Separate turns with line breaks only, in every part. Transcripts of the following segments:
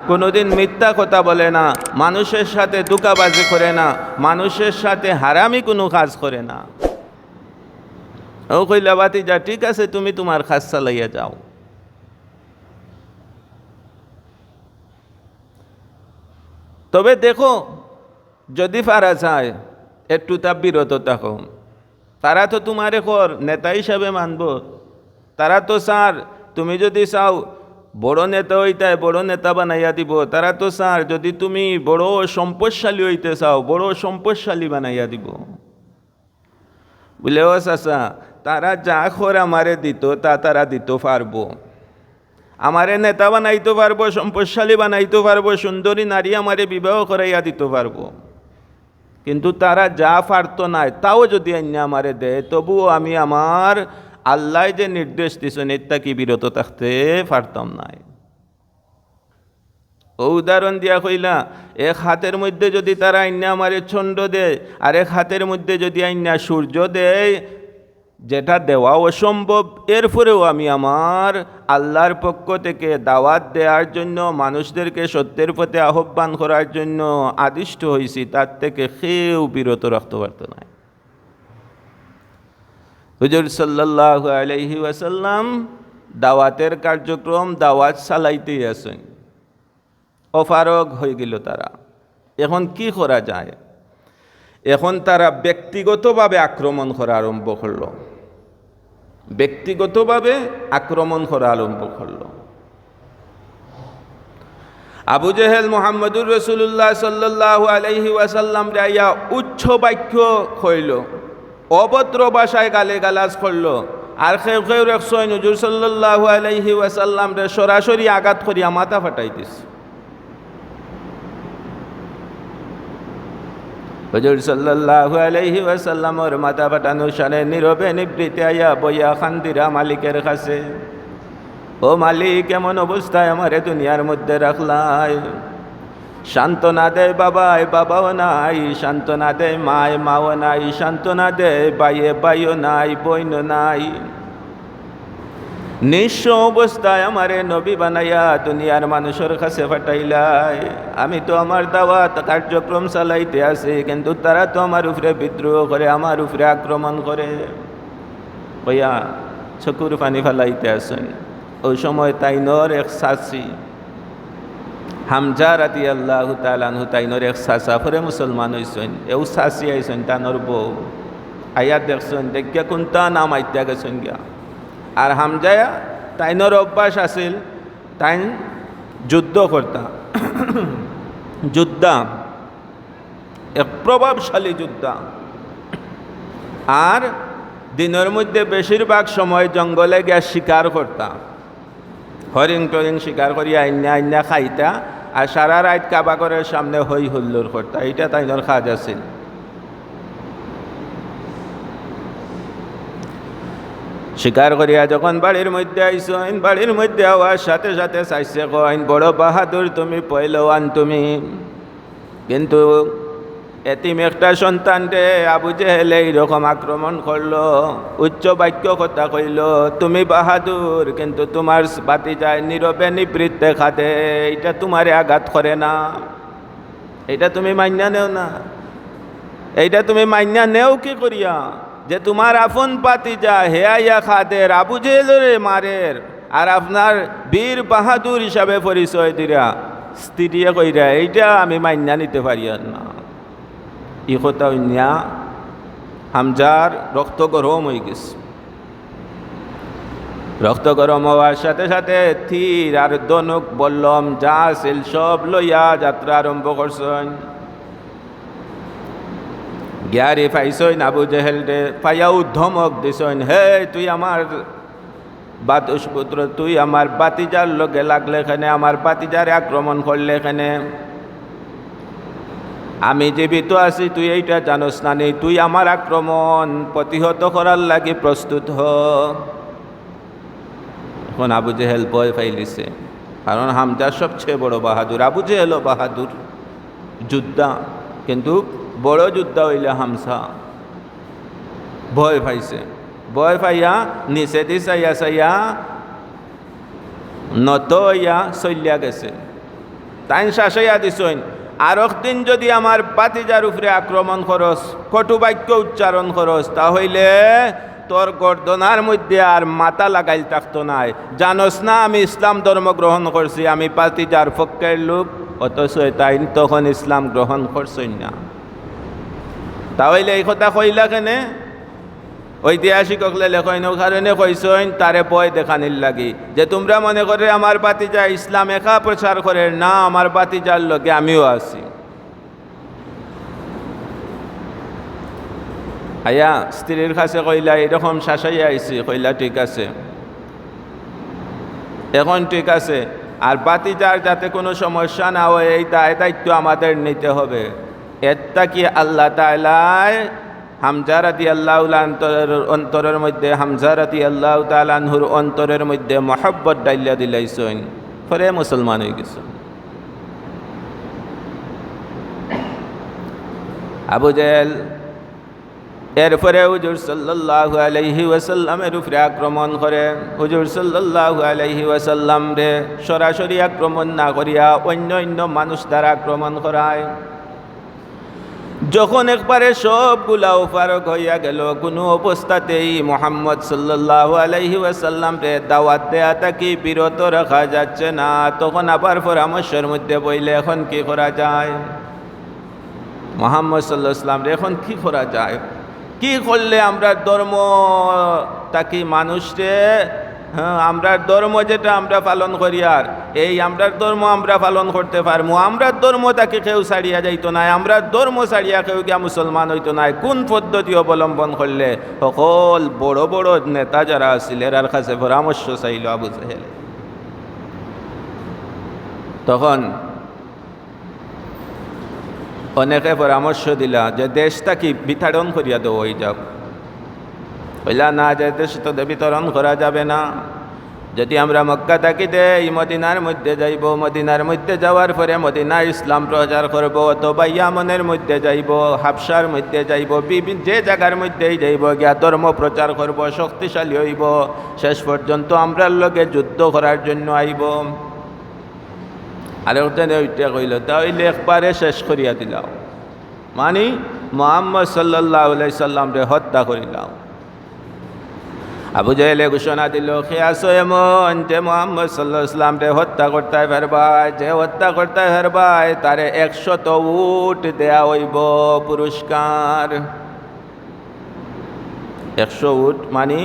কোনোদিন মিথ্যা কথা বলে না, মানুষের সাথে দুকাবাজি করে না, মানুষের সাথে হারামি কোনো কাজ করে না। ও কইলা বাতি যা ঠিক আছে, তুমি তোমার কাজ চালাইয়া যাও। তবে দেখো, যদি পারা যায়, একটু তা বিরত থাকো। তারা তো তোমার কর, নেতা হিসাবে মানব। তারা তো স্যার, তুমি যদি চাও বড় নেতা হইতে বড় নেতা বানাইয়া দিব। তারা তো স্যার, যদি তুমি বড় সম্পদশালী হইতে চাও, বড় সম্পদশালী বানাইয়া দিব। বুঝলে ও চাচা, তারা যা খর আমারে দিত, তা তারা দিতে পারব। আমারে নেতা বানাইতে পারব, সম্পদশালী বানাইতে পারব, সুন্দরী নারী আমারে বিবাহ করাইয়া দিতে পারব। কিন্তু তারা যা পারতো নাই, তাও যদি অন্য আমারে দেয়, তবুও আমি আমার আল্লাহ যে নির্দেশ দিছেন এটা কি বিরত থাকতে পারতাম নাই উদাহরণ দিয়া কইলা, এক হাতের মধ্যে যদি তারা আইনা আমারে ছন্দ দেয়, আর এক হাতের মধ্যে যদি আইনা সূর্য দেয়, যেটা দেওয়া অসম্ভব, এরপরেও আমি আমার আল্লাহর পক্ষ থেকে দাওয়াত দেওয়ার জন্য, মানুষদেরকে সত্যের পথে আহ্বান করার জন্য আদিষ্ট হয়েছি তার থেকে কেউ বিরত রাখতে পারত না। হুজুর সাল্লাহ আলহি ওয়াসাল্লাম দাওয়াতের কার্যক্রম দাওয়াত চালাইতেই আছেন। অফারগ হয়ে গেল তারা। এখন কি করা যায়? এখন তারা ব্যক্তিগতভাবে আক্রমণ করা আরম্ভ করল। ব্যক্তিগতভাবে আক্রমণ করা আরম্ভ করল। আবু জেহেল মোহাম্মদুর রসুল্লাহ সাল্লাহ আলহি ওয়াসাল্লাম রাইয়া উচ্চ বাক্য কইল। অভদ্র ভাষায় গালে গালাজ করল। আর কেউ কেউ রেখছয় নজুর সাল্লাহ আলহি ওয়াসাল্লাম রে সরাসরি আঘাত করিয়া মাথা ফাটাই দিছে হজুর সাল্লাহ আলহি ওয়াসাল্লামর মাথা ফাটানো সানে নীরবে নিবৃত্তি আয়া বইয়া খান্দিরা মালিকের কাছে, ও মালিক, এমন অবস্থায় আমারে দুনিয়ার মধ্যে রাখলাই। সান্ত্বনা দেয় বাবাই, বাবাও নাই। সান্ত্বনা দেয় মায় মাও নাই। সান্ত্বনা দেয় বাইয়ে, বাইও নাই বইন নাই। নিঃস্ব অবস্থায় আমারে নবী বানাইয়া দুনিয়ার মানুষের কাছে ফাটাইলাই আমি তো আমার দাওয়াত, কার্যক্রম চালাইতে আছি, কিন্তু তারা তো আমার উপরে বিদ্রোহ করে, আমার উপরে আক্রমণ করে। কইয়া চকুর পানি ফেলাইতে আসেন ওই সময় তাই নর এক সাসি হামজা রাতি আল্লাহ তালানহু তাইনর এক সাসা ফরে মুসলমান হইছেন এও সাসি আইছেন তানর বউ। আইয়া দেখছেন দেখিয়া কোনটা নাম আইত্যা গেছেন গিয়া। আর হামজায়া তাইনর অভ্যাস আছিল, তাইন যুদ্ধ করতা। যোদ্ধা, এক প্রভাবশালী যোদ্ধা। আর দিনের মধ্যে বেশিরভাগ সময় জঙ্গলে গিয়া শিকার করতাম হরিং টরিং শিকার করি আইনা আইনা খাইতা আর সারা রাত কাবাগরের সামনে হই হুল্লোর করতা। এইটা তাইনর কাজ আছিল শিকার করিয়া যখন বাড়ির মধ্যে আইসইন, বাড়ির মধ্যে আওয়ার সাথে সাথে চাইছে কইন, বড় বাহাদুর তুমি পয়লওয়ান তুমি। কিন্তু এতিম একটা সন্তান রে, আবু জেহেল এইরকম আক্রমণ করল, উচ্চ বাক্য কথা কইল, তুমি বাহাদুর, কিন্তু তোমার বাতি যায় নীরবে নিবৃত্তে খাতে এইটা তোমারে আঘাত করে না। এইটা তুমি মান্যা নেও না। এইটা তুমি মান্যা নেও কি করিয়া? যে তোমার আপন পাতি যা হেয়াইয়া খাদের, আবু জেহেলরে মারের, আর আপনার বীর বাহাদুর হিসাবে পরিচয় দিরা, স্ত্রীয়ে কইরা, এইটা আমি মান্যা নিতে পারি না। ই কথা অন্যা হামজার রক্ত গরম হয়ে গেছে। রক্ত গরম হওয়ার সাথে সাথে থির আর দনুক বললম যা আছিল সব লইয়া যাত্রা আরম্ভ করছেন। গিয়ারি পাইছইন আবু জেহেল রে পাইয়াও ধমক দিছইন হে, তুই আমার বাতুসপুত্র তুই আমার বাতিজার লগে লাগলে এখানে, আমার বাতিজারে আক্রমণ করলে এখানে। আমি জীবিত আছি, তুই এইটা জানোস না নেই তুই আমার আক্রমণ প্রতিহত করার লাগে প্রস্তুত হ। এখন আবু জেহেল ভয় ফাইলিছে কারণ হামজা সবচেয়ে বড় বাহাদুর। আবু জেহেলও বাহাদুর যোদ্ধা, কিন্তু বড় যোদ্ধা হইলে হামসা ভয় পাইছে, ভয় পাইয়া নিচে দি চাইয়া চাইয়া নত হইয়া চলিয়া গেছে। তাই শাসাইয়া দিছইন আর একদিন যদি আমার বাতিজার উপরে আক্রমণ খরচ, কটু বাক্য উচ্চারণ খরচ তাহলে তোর গর্দনার মধ্যে আর মাথা লাগাই থাকতো নাই। জানোস না, আমি ইসলাম ধর্ম গ্রহণ করছি, আমি পাতিজার ফকের লোক, অথচ তাই তখন ইসলাম গ্রহণ করছই না। তাহলে এই কথা কইলা কেনে? ঐতিহাসিক হকলে লেখইন কারণে কইসইন, তারে বয় দেখানির লাগি। যে তোমরা মনে করে আমার বাতিজা ইসলাম একা প্রচার করে, না, আমার বাতিজার লগে আমিও আছি। আয়া, স্ত্রীর কাছে কইলা, এরকম শাসাইয়া আইছি। কইলা, ঠিক আছে। এখন ঠিক আছে, আর বাতিজার যাতে কোনো সমস্যা না হয়, এই দায় দায়িত্ব আমাদের নিতে হবে। এরটা কি আল্লাহ তালায় হামজা রাতি আল্লাহ অন্তরের মধ্যে, হামজা রাতি আল্লাহ তালানহুর অন্তরের মধ্যে মহব্বত ডাইলিয়া দিলাইছেন। ফলে মুসলমান হয়ে গেছে। আবু জেল এরপরে হুজুর সাল্লাহ আলাইহি ওয়াসাল্লামের উপরে আক্রমণ করে। হুজুর সাল্লাহ আলাইহি ওয়াসাল্লাম রে সরাসরি আক্রমণ না করিয়া অন্য অন্য মানুষ দ্বারা আক্রমণ করায়। যখন একবারে সবগুলা ফারক হইয়া গেল, কোনো অবস্থাতেই মোহাম্মদ সাল্লাহ আলাইহি ওয়াসাল্লাম রে দাওয়াত দেয়া তাকে বিরত রাখা যাচ্ছে না। তখন আবার পরামর্শের মধ্যে বইলে, এখন কি করা যায়? মোহাম্মদ সাল্লাহ রে, এখন কি করা যায়? কি করলে আমরা ধর্ম তাকে মানুষকে হ্যাঁ আমরা ধর্ম যেটা, আমরা পালন করি আর। এই আমরার ধর্ম আমরা পালন করতে পারব আমরার ধর্ম তাকে কেউ ছাড়িয়া যাইতো না আমরা ধর্ম ছাড়িয়া কেউ গিয়া মুসলমান হইতো না কোন পদ্ধতি অবলম্বন করলে? সকল বড় বড় নেতা যারা আছিল, এরার কাছে পরামর্শ চাইল আবু জাহেল। তখন অনেকে পরামর্শ দিলা যে দেশটা কি বিতাড়ন করিয়া দেবো ওই যাও কইলা না যে দেশ তো বিতরণ করা যাবে না। যদি আমরা মক্কা থাকিতে এই মদিনার মধ্যে যাইব, মদিনার মধ্যে যাওয়ার পরে মদিনা ইসলাম প্রচার করব, অথবা ইয়ামনের মধ্যে যাইব, হাফসার মধ্যে যাইব বিভিন্ন যে জায়গার মধ্যেই যাইব, গিয়া ধর্ম প্রচার করব, শক্তিশালী হইব। শেষ পর্যন্ত আমরার লগে যুদ্ধ করার জন্য আইব। আর ওখানে ওইটা কইল তাহলে একবারে শেষ করিয়া দিলাম মানে মোহাম্মদ সাল্লাহ সাল্লামরে হত্যা করিলাম। আবু জাহেলে ঘোষণা দিল খেয়াস এমন যে মোহাম্মদ সাল্লাহ ইসলামরে হত্যা করতে পারবাই যে হত্যা করতে পারবাই তারে একশত উট দেয়া হইব পুরস্কার। একশো উট মানে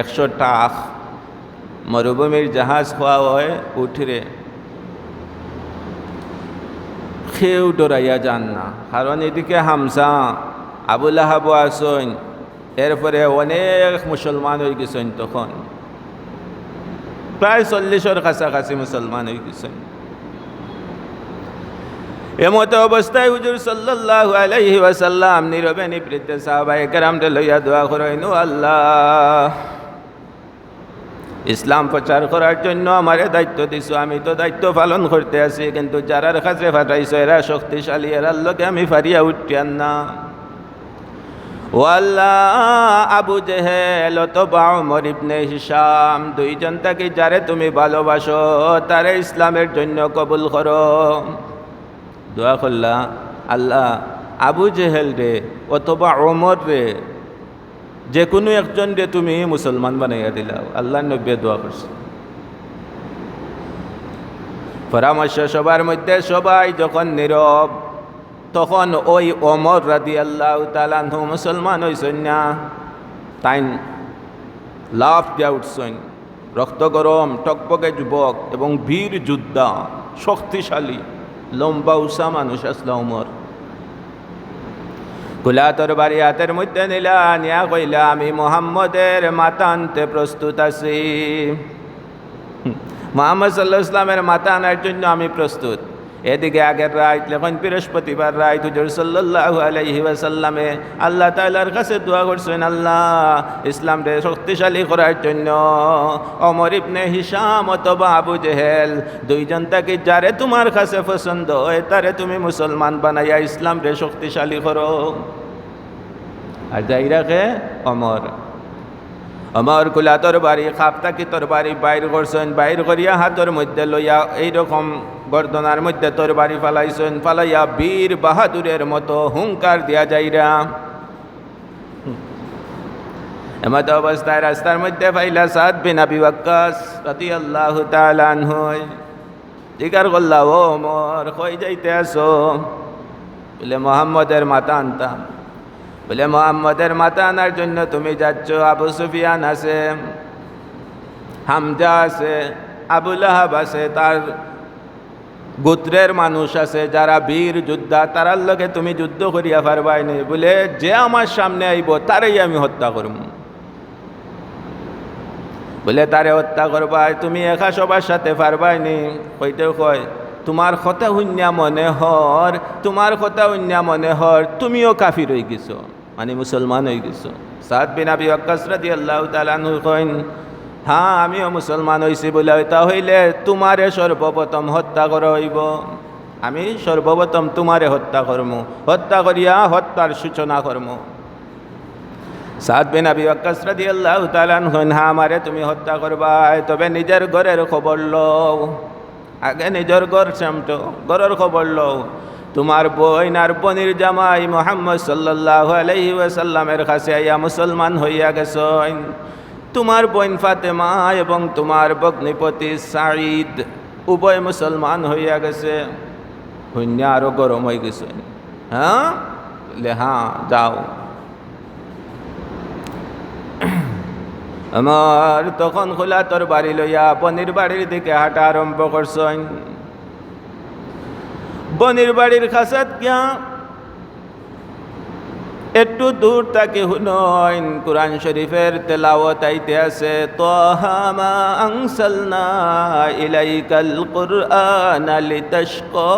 একশো টাক মরুভূমির জাহাজ খোয়া হয় উঠরে। কেউ ডরাইয়া যান না। কারণ এদিকে হামসা আবুল আহাবু আসন এরপরে অনেক মুসলমান হয়ে গেছেন তখন। প্রায় চল্লিশের কাছাকাছি মুসলমান হয়ে গেছেন এমতো অবস্থায় হুজুর সাল্লাল্লাহু আলাইহি ওয়াসাল্লাম নীরবে নিবৃত্তে সাহাবায়ে কেরামকে লইয়া দোয়া করেন আল্লাহ, ইসলাম প্রচার করার জন্য আমার দায়িত্ব দিছো, আমি তো দায়িত্ব পালন করতে আছি, কিন্তু যারার কাছে ফাটাইছো এরা শক্তিশালী এরার লোকে আমি ফারিয়া উঠিয়ান না। ও আল্লাহ আবু জেহেল অথবা ওমর ইবনে হিসাম দুইজন তাকে যারে তুমি ভালোবাসো, তারে ইসলামের জন্য কবুল করো। দোয়া করলা, আল্লাহ আবু জেহেল রে অথবা ওমর রে, যে কোনো একজন রে তুমি মুসলমান বানাইয়া দিলাও। আল্লাহ নব্বে দোয়া করছে। পরামর্শ সবার মধ্যে সবাই যখন নীরব তখন ওই অমর রাদি আল্লাহ তালানহু মুসলমান হইসন না তাই লাভ দিয়া উঠছেন। রক্ত গরম টকবকে যুবক এবং বীর যোদ্ধা, শক্তিশালী, লম্বা উষা মানুষ আসলা উমর কুলা তরবারি হাতের মধ্যে নিলা, নিয়া কইলা, আমি মোহাম্মদের মাতা আনতে প্রস্তুত আছি। মোহাম্মদ সাল্লাহ ইসলামের মাতা আনার জন্য আমি প্রস্তুত। এদিকে আগের রাত, যখন বৃহস্পতিবার রাত, হুজুর সাল্লাহ আলাইহি ওয়াসাল্লামে আল্লাহ তাআলার কাছে দোয়া করছেন, আল্লাহ, ইসলামকে শক্তিশালী করার জন্য অমর ইবনে হিসাম অথবা আবু জেহেল দুইজন তাকে যারে তোমার কাছে পছন্দ হয়, তারে তুমি মুসলমান বানাইয়া ইসলামকে শক্তিশালী করো। আর যাই রাখে অমর অমর কুলা তোর বাড়ি খাপতাকি তোর বাড়ি বাইর করছেন, বাইর করিয়া হাতর মধ্যে লইয়া এইরকম গর্দনার মধ্যে তোর বাড়ি ফালাইছেন, ফালাইয়া বীর বাহাদুরের মতো হুঙ্কার দিয়া যাইরা। এমত অবস্থায় রাস্তার মধ্যে ফাইলা সাদ বিন আবি ওয়াক্কাস রাদিয়াল্লাহু তাআলা আনহু জিকার করলা, ও মোর কই যাইতে আসো বলে, মোহাম্মদের মাথা আনতাম। বলে, মোহাম্মদের মাথা আনার জন্য তুমি যাচ্ছ, আবু সুফিয়ান আছে, হামজা আছে আবুল আহাব আছে, তার গোত্রের মানুষ আছে, যারা বীর যোদ্ধা, তারার লগে তুমি যুদ্ধ করিয়া পারবাইনি বলে যে আমার সামনে আইব, তারাই আমি হত্যা করব বলে, তারে হত্যা করবাই, তুমি একা সবার সাথে পারবাইনি কইতেও কয়, তোমার কথা শূন্যা মনে হর, তোমার কথা শূন্যা মনে হর, তুমিও কাফির হয়ে গেছো মানে মুসলমান হয়ে গেছো। সাদ বিন আবি তাআলা আনহু কইন হ্যাঁ আমিও মুসলমান হয়েছি বলে তা হইলে তোমারে সর্বপ্রথম হত্যা করা হইব আমি সর্বপ্রথম তোমারে হত্যা করম, হত্যা করিয়া হত্যার সূচনা করম। সাদ বিন আবি ওয়াক্কাস রাদিয়াল্লাহু তাআলা আনহু হ্যাঁ আমারে তুমি হত্যা করবা তবে নিজের ঘরের খবর লও। আগে নিজের ঘর চামটো ঘরের খবর লও। তোমার বইন আর বনির জামাই মোহাম্মদ সাল্লাল্লাহু আলাইহি ওয়াসাল্লামের কাছে আইয়া মুসলমান হইয়া গেছেন। তোমার বোন ফাতেমা এবং তোমার ভগ্নিপতি সাঈদ উভয় মুসলমান হইয়া গেছে। শূন্য আরও গরম হয়ে গেছে। হ্যাঁ? বলে হ্যাঁ যাও। আমার তখন খোলা তোর বাড়ি লইয়া বনির বাড়ির দিকে হাঁটা আরম্ভ করছেন। বনির বাড়ির খাসাত কিয়া? একটু দূর তাকে হুনইন কোরআন শরীফের তেলাওয়াত আইতে আছে তোহামা আংসালনা ইলাইকাল কুরআন লিতাশকা।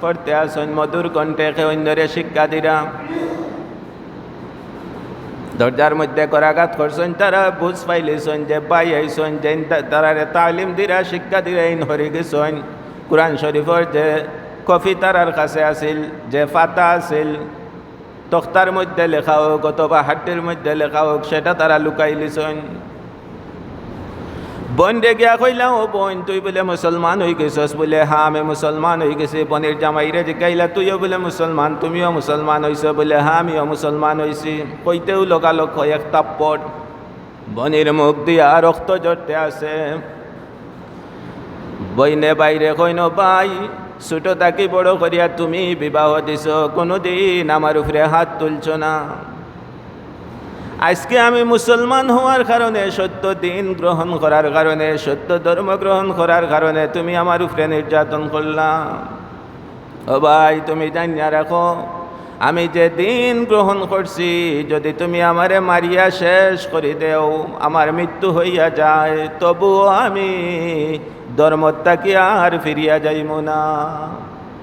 পড়তে আসুন মধুর কণ্ঠে অন্যরে শিক্ষা দিরাম দরজার মধ্যে করাঘাত করছেন তারা, বুঝ পাইলেছেন যে পাই আইসন যে তারা তালিম দিরা, শিক্ষা দিরা, ইন হরে গেছেন। কোরআন শরীফর যে কফি তারার কাছে আছিল, যে ফাতা আছিল, তক্তার মধ্যে লেখা হোক অথবা হাড্ডির মধ্যে লেখা হোক, সেটা তারা লুকাই লিছেন। বোন রে গিয়া কইলাম ও বোন, তুই বলে মুসলমান হয়ে গেছস বলে হ্যাঁ আমি মুসলমান হয়ে গেছি, বনের জামাইরে জিকাইলা, তুইও বলে মুসলমান, তুমিও মুসলমান হইছ বলে হ্যাঁ আমিও মুসলমান হইছি। কইতেও লগালগ হয় এক তাপ্পট বনের মুখ দিয়া রক্ত জড়তে আছে। বইনে বাইরে কইন, ভাই ছোট তাকে বড় করিয়া তুমি বিবাহ দিছ, কোনোদিন আমার উপরে হাত তুলছ না। আজকে আমি মুসলমান হওয়ার কারণে, সত্য দিন গ্রহণ করার কারণে, সত্য ধর্ম গ্রহণ করার কারণে তুমি আমার উপরে নির্যাতন করলাম। ও ভাই, তুমি জানিয়া রাখো আমি যে দিন গ্রহণ করছি, যদি তুমি আমারে মারিয়া শেষ করে দেও, আমার মৃত্যু হইয়া যায়, তবুও আমি ধর্মত্যাকে আর ফিরিয়া যাইব না।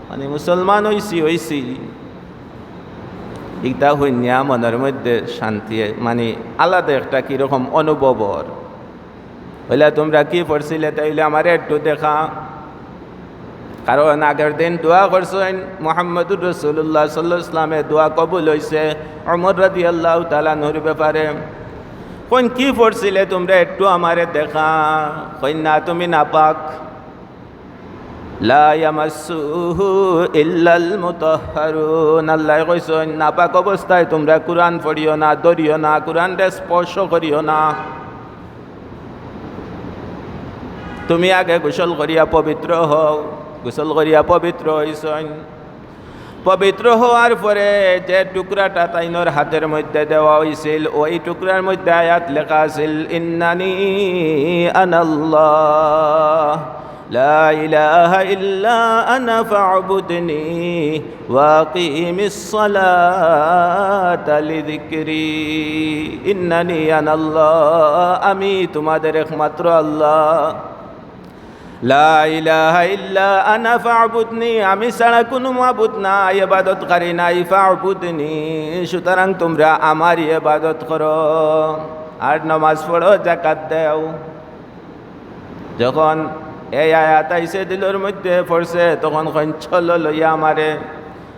মানে মুসলমান হইছি হইছি। ইটা হইনিয়া মনের মধ্যে শান্তি মানে আলাদা একটা কীরকম অনুভবর হইলে তোমরা কি পড়ছিলে তাইলে আমার একটু দেখা। কারণ আগের দিন দোয়া করছেন মোহাম্মদুর রসুল্লাহ সাল্লাহ ইসলামে দোয়া কবুল হয়েছে অমর রাদি আল্লাহ তালানুর ব্যাপারে। কোন কি পড়ছিলে তোমরা একটু আমারে দেখা? কইন, না, তুমি ইল্লাল মুতাহহারুন আল্লাহ কইছেন, নাপাক অবস্থায় তোমরা কোরআন পড়িও না দরিও না কোরআনটা স্পর্শ করিও না। তুমি আগে গোসল করিয়া পবিত্র হও। গোসল করিয়া পবিত্র হইছেন পবিত্র হওয়ার পরে যে টুকরাটা তাইনোর হাতের মধ্যে দেওয়া হয়েছিল ওই টুকরার মধ্যে আয়াত লেখা আছিল ইন্নানি আনাল্লাহ لا إله إلا أنا فاعبدني واقيم الصلاة لذكري إنني أنا الله আমি তোমাদের একমাত্র আল্লাহ আমি ছাড়া কোনো মাবুদ না ইবাদতকারী নাই, ফাবুদনি। সুতরাং তোমরা আমার ইবাদত করো। আর নমাজ পড়ো জাকাত দেও। যখন এই আয়াত আইসে দিলর মধ্যে পড়ছে, তখন কঞ্চল লইয়া আমারে,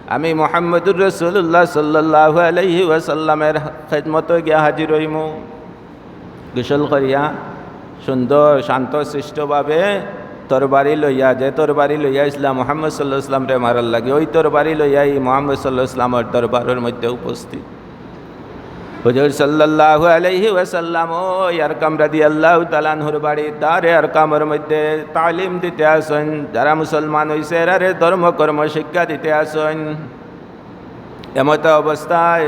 আমি মোহাম্মদুর রসুল্লাহ সাল্লাহ আলহি ওয়াসাল্লামের খেদমত গিয়া হাজির হইমু। গোসল করিয়া সুন্দর, শান্ত সৃষ্টভাবে তোর বাড়ি লইয়া যে তোর বাড়ি লইয়া ইসলাম মোহাম্মদ সাল্লাহ ইসলাম রে মারার লাগে, ওই তোর বাড়ি লইয়া এই মোহাম্মদ সাল্লাহ ইসলামের দরবারের মধ্যে উপস্থিত। হুজুর সাল্লাল্লাহু আলাইহি ওয়াসাল্লাম ও আরকাম রাদিয়াল্লাহু তাআলার বাড়ি, তারে আরকামের মধ্যে তালিম দিতে আসেন। যারা মুসলমান হইছে এরারে ধর্ম কর্ম শিক্ষা দিতে আসেন। এমত অবস্থায়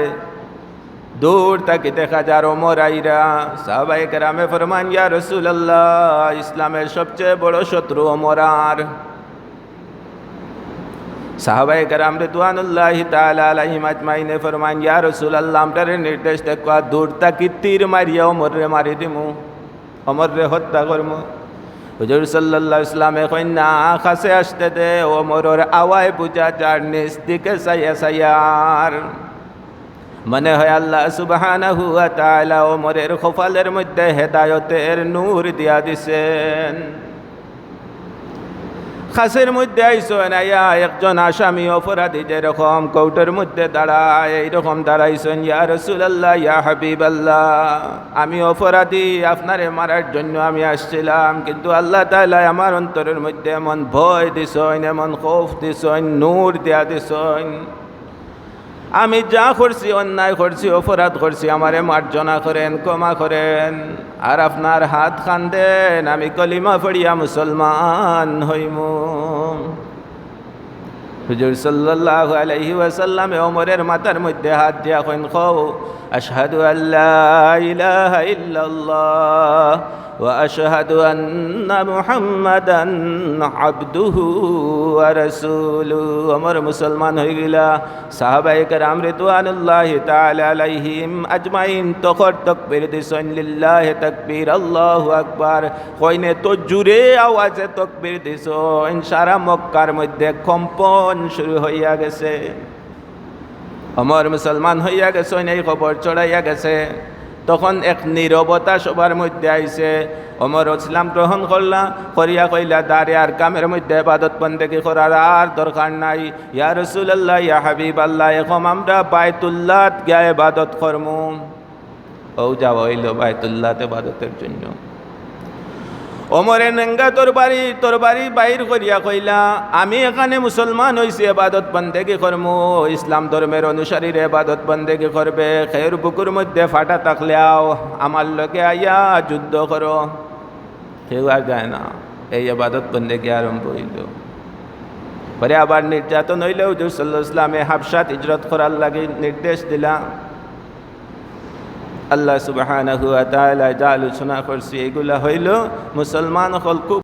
দূর তাকিতে হাজার ওমর আইরা সাহাবাই কেরামে ফরমান, ইয়া রসুল্লাহ ইসলামের সবচেয়ে বড় শত্রু ওমরার। সাহাবাই কেরাম রিদওয়ানুল্লাহ তাআলা আলাইহিম আজমাইনে ফরমান, ইয়া রাসূলুল্লাহ, আমরারে নির্দেশ দেখবা দূর তাকি তীর মারিয়া ওমর রে মারি দিমু ওমর রে হত্যা করমু। হুজুর সাল্লাল্লাহু ইসলামে না কাছে আসতে দে ওমরের আওয়ায় বুঝা যার নিজ দিকে সাইয়া সাইয়ার। মনে হয় আল্লাহ সুবহানাহু ওয়া তাআলা ওমরের খোফালের মধ্যে হেদায়তের নূর দিয়া দিছেন। খাসের মধ্যে আইসো নাইয়া একজন আসামি অপরাধী যেরকম কৌটের মধ্যে দাঁড়ায়, এইরকম দাঁড়াইছেন, ইয়া রসুলাল্লাহ, ইয়া হাবিব আল্লাহ আমি অপরাধী, আপনারে মারার জন্য আমি আসছিলাম, কিন্তু আল্লাহ তাআলা আমার অন্তরের মধ্যে এমন ভয় দিছইন এমন খৌফ দিছইন নূর দিয়া দিছইন আমি যা করছি, অন্যায় করছি, অপরাধ করছি, আমারে মার্জনা করেন, ক্ষমা করেন। আর আপনার হাত খান দেন আমি কলিমা পড়িয়া মুসলমান হইমু। হুজুর সাল্লাল্লাহু আলাইহি ওয়াসাল্লামে ওমরের মাথার মধ্যে হাত দিয়া কইন খাও আশহাদু আল্লা ইলাহা ইল্লাল্লাহ। وأشهد أن محمدا عبده ورسوله আমার মুসলমান হয়ে গেলা সাহাবায়ে কেরাম রিদওয়ানুল্লাহি তাআলা আলাইহিম আজমাইন তখর তাকবীর দিছেন লিল্লাহ তাকবীর আল্লাহু আকবার কইনে তো জুরে আওয়াজে তাকবীর দিছেন সারা মক্কার মধ্যে কম্পন শুরু হইয়া গেছে আমার মুসলমান হইয়া গেছে এই খবর চড়াইয়া গেছে তখন এক নীরবতা সবার মধ্যে আইছে। অমর ইসলাম গ্রহণ করলা, করিয়া কইলা, দাঁড়ে আর কামের মধ্যে বাদত বন্দেকি করার আর দরকার নাই। ইয়া রসুল্লাহ ইয়া হাবিব আল্লাহ এখন আমরা বায়তুল্লাহ গিয়া বাদত কর্ম। ও যাওয়া হইল বায়তুল্লাতে বাদতের জন্য। অমরে নেঙ্গা তোর বাড়ি তোর বাড়ি বাইর করিয়া কইলা, আমি এখানে মুসলমান হইছি, এবাদত বন্দেগি করম। ইসলাম ধর্মের অনুসারীর এবাদত বন্দেগি করবে। খের বুকুর মধ্যে ফাটা থাকলেও আমার লোকে আইয়া যুদ্ধ করো। কেউ আর যায় না। এই আবাদত বন্দেগি আরম্ভ হইল। পরে আবার নির্যাতন হইলে হুজুর সাল্লাহ ইসলামে হাফসাত ইজরত করার লাগে নির্দেশ দিলা। আল্লাহ সুবাহানা হুয়া তাহলে যা আলোচনা করছি এগুলা হইল মুসলমান হল খুব